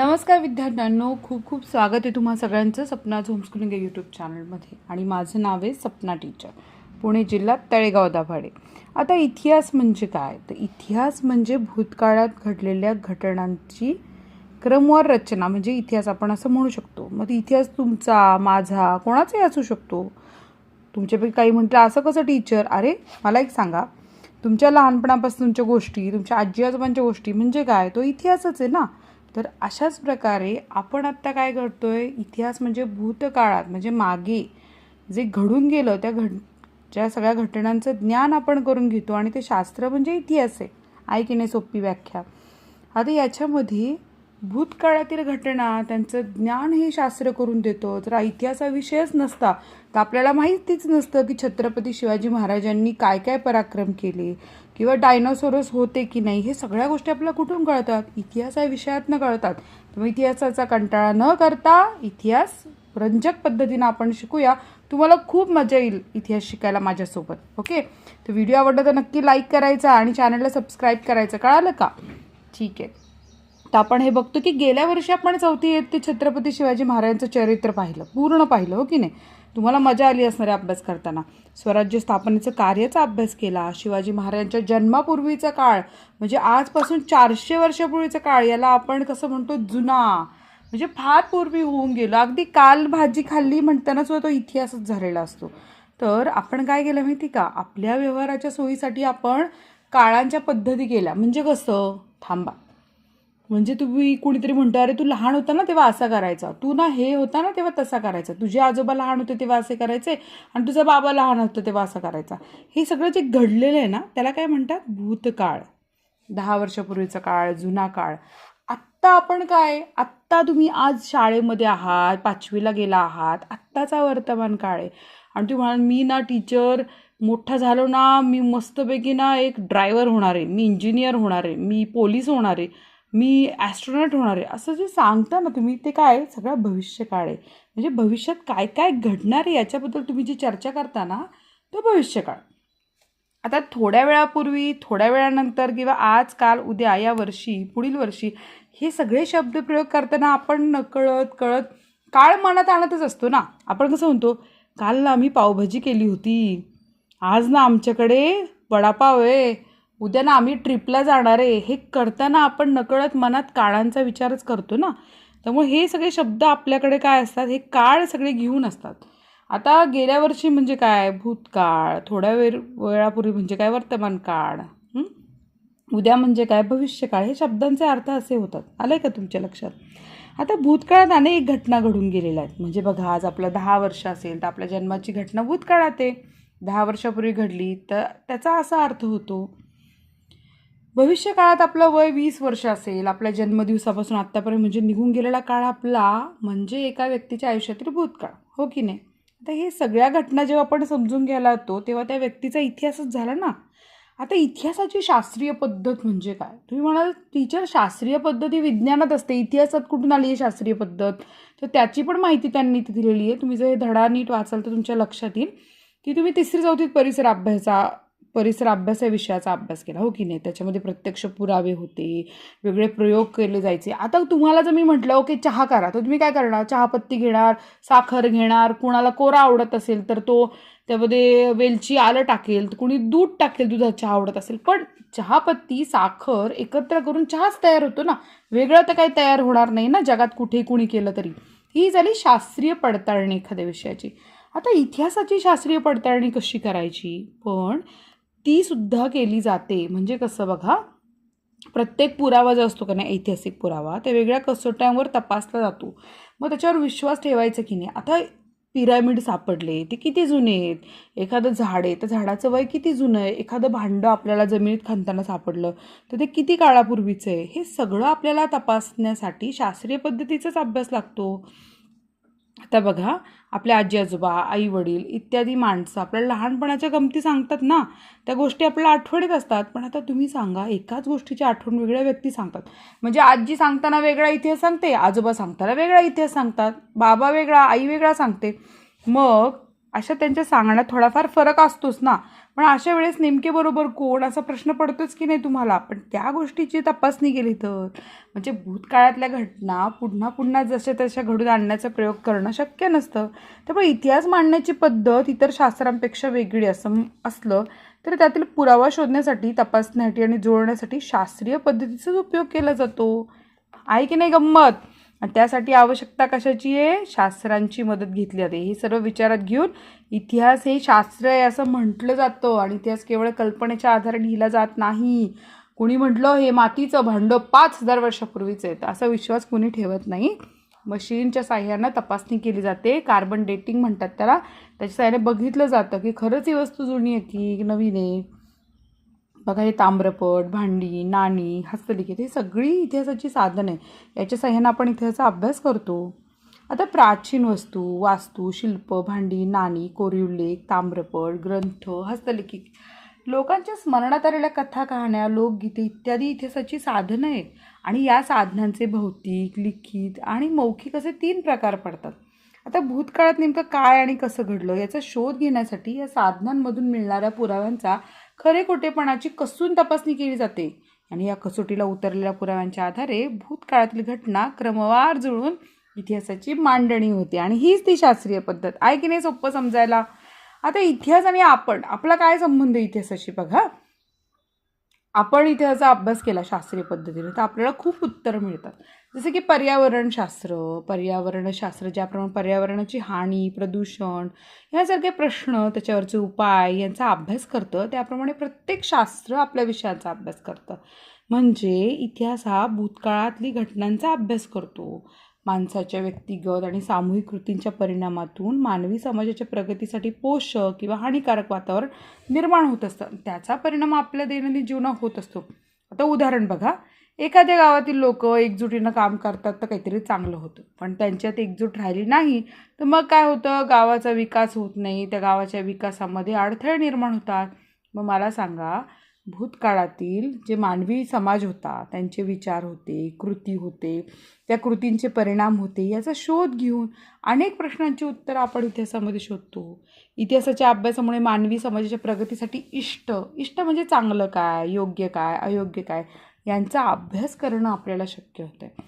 नमस्कार विद्यार्थ्यांनो खूप खूप स्वागत आहे तुम्हा सगळ्यांचं सपना होमस्कूलिंग यूट्यूब चॅनलमध्ये आणि माझं नाव आहे सपना टीचर पुणे जिल्हा तळेगाव दाभाडे. आता इतिहास म्हणजे काय? तर इतिहास म्हणजे भूतकाळात घडलेल्या घटनांची क्रमवार रचना म्हणजे इतिहास आपण असं म्हणू शकतो. मग ते इतिहास तुमचा माझा कोणाचाही असू शकतो. तुमच्यापैकी काही म्हटलं असं कसं टीचर अरे मला एक सांगा. तुमच्या लहानपणापासूनच्या गोष्टी तुमच्या आजी आजोबांच्या गोष्टी म्हणजे काय? तो इतिहासच आहे ना. तर अशाच प्रकारे आपण आत्ता काय करतोय इतिहास म्हणजे भूतकाळात म्हणजे मागे जे घडून गेलं त्या घड ज्या सगळ्या घटनांचं ज्ञान आपण करून घेतो आणि ते शास्त्र म्हणजे इतिहास आहे. आहे की नाही सोपी व्याख्या. आता याच्यामध्ये भूतकाळातील घटना त्यांचं ज्ञान हे शास्त्र करून देतो. जर इतिहासा विषयच नसता. तर आपल्याला माहितीच नसतं की छत्रपती शिवाजी महाराजांनी काय काय पराक्रम केले. किंवा डायनोसोरस होते की नाही हे सगळ्या गोष्टी आपल्याला कुठून कळतात? इतिहास या विषयातनं कळतात. त्यामुळे इतिहासाचा कंटाळा न करता इतिहास रंजक पद्धतीनं आपण शिकूया. तुम्हाला खूप मजा येईल इतिहास शिकायला माझ्यासोबत ओके? तर व्हिडिओ आवडला तर नक्की लाईक करायचा आणि चॅनलला सबस्क्राईब करायचं. कळालं का? ठीक आहे. तर आपण हे बघतो की गेल्या वर्षी आपण चौथी इयत्ते छत्रपती शिवाजी महाराजांचं चरित्र पाहिलं पूर्ण पाहिलं हो की नाही? तुम्हाला मजा आली असणार आहे अभ्यास करताना. स्वराज्य स्थापनेचं कार्याचा अभ्यास केला. शिवाजी महाराजांच्या जन्मापूर्वीचा काळ म्हणजे आजपासून चारशे वर्षापूर्वीचा काळ याला आपण कसं म्हणतो जुना. म्हणजे फार पूर्वी होऊन गेलो. अगदी काल भाजी खाल्ली म्हणताना सुद्धा तो इतिहासच झालेला असतो. तर आपण काय केलं माहिती का? आपल्या व्यवहाराच्या सोयीसाठी आपण काळांच्या पद्धती केल्या. म्हणजे कसं? थांबा. म्हणजे तुम्ही कुणीतरी म्हणतो अरे तू लहान होता ना तेव्हा असा करायचा. तू ना हे होता ना तेव्हा तसा करायचा. तुझे आजोबा लहान होते तेव्हा असे करायचे आणि तुझा बाबा लहान होतं तेव्हा असं करायचा. हे सगळं जे घडलेलं आहे ना त्याला काय म्हणतात? भूतकाळ. दहा वर्षापूर्वीचा काळ जुना काळ. आत्ता आपण काय? आत्ता तुम्ही आज शाळेमध्ये आहात पाचवीला गेला आहात आत्ताचा वर्तमान काळ आहे. आणि तुम्ही म्हणाल मी ना टीचर मोठा झालो ना मी मस्तपैकी ना एक ड्रायव्हर होणार आहे. मी इंजिनियर होणार आहे. मी पोलीस होणार आहे. मी ॲस्ट्रॉनॉट होणार आहे. असं जे सांगता ना तुम्ही ते काय सगळं भविष्यकाळ आहे. म्हणजे भविष्यात काय काय घडणार आहे याच्याबद्दल तुम्ही जी चर्चा करता ना तो भविष्यकाळ. आता थोड्या वेळापूर्वी थोड्या वेळानंतर किंवा आज काल उद्या या वर्षी पुढील वर्षी हे सगळे शब्दप्रयोग करताना आपण नकळत कळत काळ मनात आणतच असतो ना. आपण कसं म्हणतो काल ना आम्ही पावभाजी केली होती. आज ना आमच्याकडे वडापाव आहे. उद्या ना आम्ही ट्रिपला जाणार आहे. हे करताना आपण नकळत मनात काळांचा विचारच करतो ना. त्यामुळे हे सगळे शब्द आपल्याकडे काय असतात? हे काळ सगळे घेऊन असतात. आता गेल्या वर्षी म्हणजे काय? भूतकाळ. थोड्या वेळ वेळापूर्वी म्हणजे काय? वर्तमान काळ. उद्या म्हणजे काय? भविष्यकाळ. हे शब्दांचे अर्थ असे होतात. आलं आहे का तुमच्या लक्षात? आता भूतकाळात अनेक घटना घडून गेलेल्या आहेत. म्हणजे बघा आज आपलं दहा वर्ष असेल तर आपल्या जन्माची घटना भूतकाळात आहे. दहा वर्षापूर्वी घडली तर त्याचा असा अर्थ होतो भविष्यकाळात आपलं वय वीस वर्ष असेल आपल्या जन्मदिवसापासून आत्तापर्यंत म्हणजे निघून गेलेला काळ आपला म्हणजे एका व्यक्तीच्या आयुष्यातील भूतकाळ हो की नाही? आता हे सगळ्या घटना जेव्हा आपण समजून घ्यायला होतो तेव्हा त्या व्यक्तीचा इतिहासच झाला ना. आता इतिहासाची शास्त्रीय पद्धत म्हणजे काय? तुम्ही म्हणाल टीचर शास्त्रीय पद्धती विज्ञानात असते. इतिहासात कुठून आली आहे शास्त्रीय पद्धत? तर त्याची पण माहिती त्यांनी इथे दिलेली आहे. तुम्ही जर हे धडा नीट वाचाल तर तुमच्या लक्षात येईल. की तुम्ही तिसरी चौथीत परिसर अभ्यासा परिसर अभ्यास या विषयाचा अभ्यास केला. हो की नाही? त्याच्यामध्ये प्रत्यक्ष पुरावे होते वेगळे प्रयोग केले जायचे. आता तुम्हाला जर मी म्हटलं ओके चहा करा. तर तुम्ही काय करणार? चहापत्ती घेणार साखर घेणार कुणाला कोरा आवडत असेल तर तो त्यामध्ये वेलची आलं टाकेल कुणी दूध टाकेल दुधात चहा आवडत असेल. पण चहापत्ती साखर एकत्र करून चहाच तयार होतो ना? वेगळं तर काही तयार होणार नाही ना जगात कुठे कुणी केलं तरी. ही झाली शास्त्रीय पडताळणी एखाद्या विषयाची. आता इतिहासाची शास्त्रीय पडताळणी कशी करायची? पण ती सुद्धा केली जाते. म्हणजे कसं बघा प्रत्येक पुरावा जो असतो का नाही ऐतिहासिक पुरावा त्या वेगळ्या कसोट्यांवर तपासला जातो. मग त्याच्यावर विश्वास ठेवायचा की नाही? आता पिरामिड सापडले ते किती जुने आहेत? एखादं झाड आहे तर झाडाचं वय किती जुनं आहे? एखादं भांडं आपल्याला जमिनीत खणताना सापडलं तर ते किती काळापूर्वीचं आहे? हे सगळं आपल्याला तपासण्यासाठी शास्त्रीय पद्धतीचाच अभ्यास लागतो. आता बघा आपल्या आजी आजोबा आई वडील इत्यादी माणसं आपल्याला लहानपणाच्या गमती सांगतात ना? त्या गोष्टी आपल्याला आठवणीत असतात. पण आता तुम्ही सांगा एकाच गोष्टीची आठवण वेगळ्या व्यक्ती सांगतात. म्हणजे आजी सांगताना वेगळा इतिहास सांगते आजोबा सांगताना वेगळा इतिहास सांगतात बाबा वेगळा आई वेगळा सांगते. मग अशा त्यांच्या सांगण्यात थोडाफार फरक असतोच ना. पण अशा वेळेस नेमके बरोबर कोण असा प्रश्न पडतोच की नाही तुम्हाला? पण त्या गोष्टीची तपासणी केली तर. म्हणजे भूतकाळातल्या घटना पुन्हा पुन्हा जशा तशा घडून आणण्याचा प्रयोग करणं शक्य नसतं. त्यामुळे इतिहास मांडण्याची पद्धत इतर शास्त्रांपेक्षा वेगळी असं असलं तर त्यातील पुरावा शोधण्यासाठी तपासण्यासाठी आणि जुळवण्यासाठी शास्त्रीय पद्धतीचाच उपयोग केला जातो. आहे की नाही गंमत? आणि त्यासाठी आवश्यकता कशाची आहे? शास्त्रांची मदत घेतली जाते. हे सर्व विचारात घेऊन इतिहास हे शास्त्र आहे असं म्हटलं जातं आणि इतिहास केवळ कल्पनेच्या आधारे लिहिला जात नाही. कुणी म्हटलं हे मातीचं भांडं पाच हजार वर्षापूर्वीचं आहे तर असा विश्वास कुणी ठेवत नाही. मशीनच्या साह्यानं तपासणी केली जाते. कार्बन डेटिंग म्हणतात त्याला. त्याच्या साह्याने बघितलं जातं की खरंच ही वस्तू जुनी आहे की नवीन आहे? बघा हे ताम्रपट भांडी नाणी हस्तलिखित हे सगळी इतिहासाची साधनं आहे याच्या सह्यानं आपण इतिहासाचा अभ्यास करतो. आता प्राचीन वस्तू वास्तू शिल्प भांडी नाणी कोरीव लेख ताम्रपट ग्रंथ हस्तलिखित लोकांच्या स्मरणात आलेल्या कथा कहाण्या लोकगीते इत्यादी इतिहासाची साधनं आहेत. आणि या साधनांचे भौतिक लिखित आणि मौखिक असे तीन प्रकार पडतात. आता भूतकाळात नेमकं काय आणि कसं घडलं याचा शोध घेण्यासाठी या साधनांमधून मिळणाऱ्या पुराव्यांचा खरे खोटेपणाची कसून तपासणी केली जाते. आणि या कसोटीला उतरलेल्या पुराव्यांच्या आधारे भूतकाळातील घटना क्रमवार जुळून इतिहासाची मांडणी होते. आणि हीच ती शास्त्रीय पद्धत. आहे की नाही सोपं समजायला? आता इतिहास आणि आपण आपला काय संबंध आहे इतिहासाशी बघा? आपण इतिहासाचा अभ्यास केला शास्त्रीय पद्धतीने तर आपल्याला खूप उत्तरं मिळतात. जसं की पर्यावरणशास्त्र पर्यावरणशास्त्र ज्याप्रमाणे पर्यावरणाची हानी प्रदूषण ह्यासारखे प्रश्न त्याच्यावरचे उपाय यांचा अभ्यास करतं त्याप्रमाणे प्रत्येक शास्त्र आपल्या विषयाचा अभ्यास करतं. म्हणजे इतिहास हा भूतकाळातली घटनांचा अभ्यास करतो. माणसाच्या व्यक्तिगत आणि सामूहिक कृतींच्या परिणामातून मानवी समाजाच्या प्रगतीसाठी पोषक किंवा हानिकारक वातावरण निर्माण होत असतं. त्याचा परिणाम आपल्या दैनंदिन जीवनात होत असतो. आता उदाहरण बघा. एखाद्या गावातील लोक एकजुटीनं काम करतात तर काहीतरी चांगलं होतं. पण त्यांच्यात एकजूट राहिली नाही तर मग काय होतं? गावाचा विकास होत नाही. त्या गावाच्या विकासामध्ये अडथळे निर्माण होतात. मग मला सांगा भूतकाळातील जे मानवी समाज होता त्यांचे विचार होते कृती होते त्या कृतींचे परिणाम होते याचा शोध घेऊन अनेक प्रश्नांची उत्तरं आपण इतिहासामध्ये शोधतो. इतिहासाच्या अभ्यासामुळे मानवी समाजाच्या प्रगतीसाठी इष्ट इष्ट म्हणजे चांगलं काय योग्य काय अयोग्य काय यांचा अभ्यास करणं आपल्याला शक्य होतं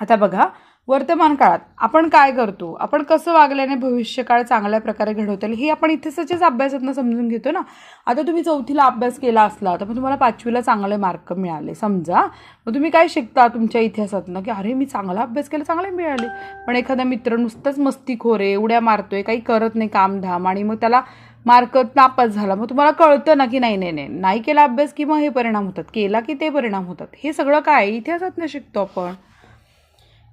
आता बघा वर्तमान काळात आपण काय करतो? आपण कसं वागल्याने भविष्यकाळ चांगल्या प्रकारे घडवता येईल हे आपण इतिहासाच्याच अभ्यासातनं समजून घेतो ना? आता तुम्ही चौथीला अभ्यास केला असला तर मग तुम्हाला पाचवीला चांगले मार्क मिळाले समजा. मग तुम्ही काय शिकता तुमच्या इतिहासातनं? की अरे मी चांगला अभ्यास केला चांगले मिळाले. पण एखादा मित्र नुसतंच मस्तीखोर आहे उड्या मारतोय काही करत नाही कामधाम आणि मग त्याला मार्क नापास झाला. मग तुम्हाला कळतं ना की नाही नाही नाही नाही केला अभ्यास की मग हे परिणाम होतात केला की ते परिणाम होतात. हे सगळं काय? इतिहासातनं शिकतो आपण.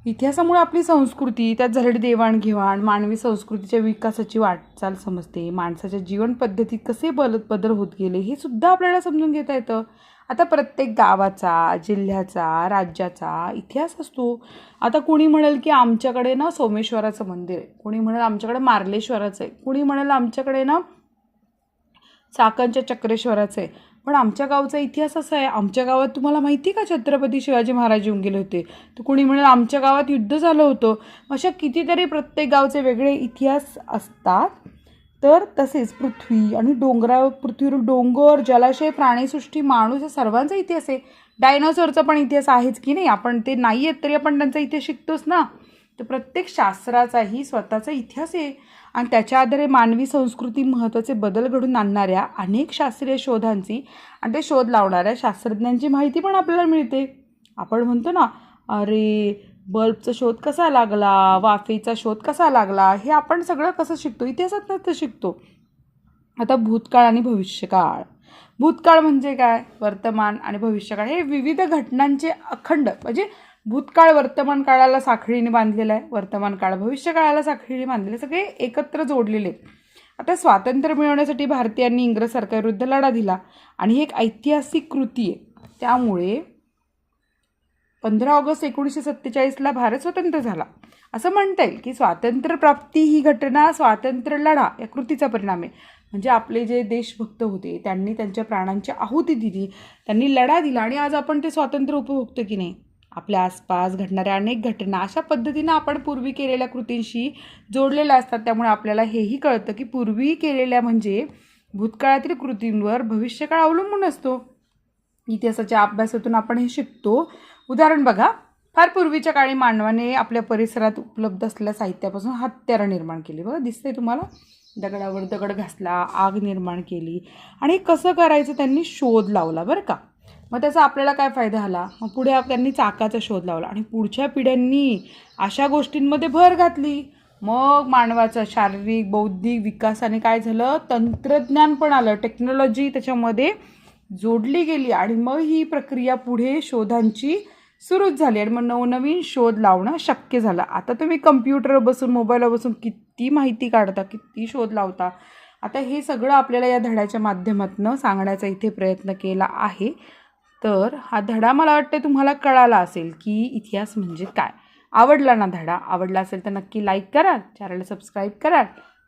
इतिहासामुळे आपली संस्कृती त्यात झालेली देवाणघेवाण मानवी संस्कृतीच्या विकासाची वाटचाल समजते. माणसाच्या जीवन पद्धतीत कसे बल बदल होत गेले हे सुद्धा आपल्याला समजून घेता येतं. आता प्रत्येक गावाचा जिल्ह्याचा राज्याचा इतिहास असतो. आता कुणी म्हणेल की आमच्याकडे ना सोमेश्वराचं मंदिर आहे. कोणी म्हणेल आमच्याकडे मार्लेश्वराचं आहे. कुणी म्हणेल आमच्याकडे ना चाकणच्या चक्रेश्वराचं आहे. पण आमच्या गावचा इतिहास असा आहे आमच्या गावात तुम्हाला माहिती का छत्रपती शिवाजी महाराज येऊन गेले होते? तर कुणी म्हणेल आमच्या गावात युद्ध झालं होतं. अशा कितीतरी प्रत्येक गावचे वेगळे इतिहास असतात. तर तसेच पृथ्वी आणि डोंगरा पृथ्वीवर डोंगर जलाशय प्राणीसृष्टी माणूस या सर्वांचा इतिहास आहे. डायनोसॉरचा पण इतिहास आहेच की नाही? आपण ते नाही आहेत तरी आपण त्यांचा इतिहास शिकतोच ना? तर प्रत्येक शास्त्राचाही स्वतःचा इतिहास आहे. आणि त्याच्या आधारे मानवी संस्कृती महत्त्वाचे बदल घडून आणणाऱ्या अनेक शास्त्रीय शोधांची आणि ते शोध लावणाऱ्या शास्त्रज्ञांची माहिती पण आपल्याला मिळते. आपण म्हणतो ना अरे बल्बचा शोध कसा लागला? वाफेचा शोध कसा लागला? हे आपण सगळं कसं शिकतो? इतिहासात तर शिकतो. आता भूतकाळ आणि भविष्यकाळ. भूतकाळ म्हणजे काय? वर्तमान आणि भविष्यकाळ. हे विविध घटनांचे अखंड म्हणजे भूतकाळ वर्तमान काळाला साखळीने बांधलेला आहे. वर्तमान काळ भविष्य काळाला साखळीने बांधलेले सगळे एकत्र जोडलेले आहेत. आता स्वातंत्र्य मिळवण्यासाठी भारतीयांनी इंग्रज सरकारविरुद्ध लढा दिला आणि ही एक ऐतिहासिक कृती आहे. त्यामुळे पंधरा ऑगस्ट एकोणीसशे सत्तेचाळीसला भारत स्वतंत्र झाला. असं म्हणता येईल की स्वातंत्र्यप्राप्ती ही घटना स्वातंत्र्य लढा या कृतीचा परिणाम आहे. म्हणजे आपले जे देशभक्त होते त्यांनी त्यांच्या प्राणांची आहुती दिली त्यांनी लढा दिला आणि आज आपण ते स्वातंत्र्य उपभोगतो की नाही? आपल्या आसपास घडणाऱ्या अनेक घटना अशा पद्धतीनं आपण पूर्वी केलेल्या कृतींशी जोडलेल्या असतात. त्यामुळे आपल्याला हेही कळतं की पूर्वी केलेल्या म्हणजे भूतकाळातील कृतींवर भविष्यकाळ अवलंबून असतो. इतिहासाच्या अभ्यासातून आपण हे शिकतो. उदाहरण बघा. फार पूर्वीच्या काळी मानवाने आपल्या परिसरात उपलब्ध असलेल्या साहित्यापासून हत्यारं निर्माण केली. बघा दिसतंय तुम्हाला? दगडावर दगड घासला आग निर्माण केली. आणि कसं करायचं त्यांनी शोध लावला बरं का? मग त्याचा आपल्याला काय फायदा झाला? मग पुढे त्यांनी चाकाचा शोध लावला आणि पुढच्या पिढ्यांनी अशा गोष्टींमध्ये भर घातली. मग मानवाचा शारीरिक बौद्धिक विकासाने काय झालं? तंत्रज्ञान पण आलं. टेक्नॉलॉजी त्याच्यामध्ये जोडली गेली आणि मग ही प्रक्रिया पुढे शोधांची सुरूच झाली आणि मग नवनवीन शोध लावणं शक्य झालं. आता तुम्ही कम्प्युटरवर बसून मोबाईलवर बसून किती माहिती काढता किती शोध लावता? आता हे सगळं आपल्याला या धड्याच्या माध्यमातून सांगण्याचा इथे प्रयत्न केला आहे. तर हा धडा मला वाटते तुम्हाला कळाला असेल की इतिहास म्हणजे काय. आवडला ना धडा? आवडला असेल तर नक्की लाईक करा. चॅनल सबस्क्राईब करा.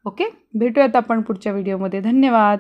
ओके भेटूयात आपण पुढच्या व्हिडिओमध्ये धन्यवाद.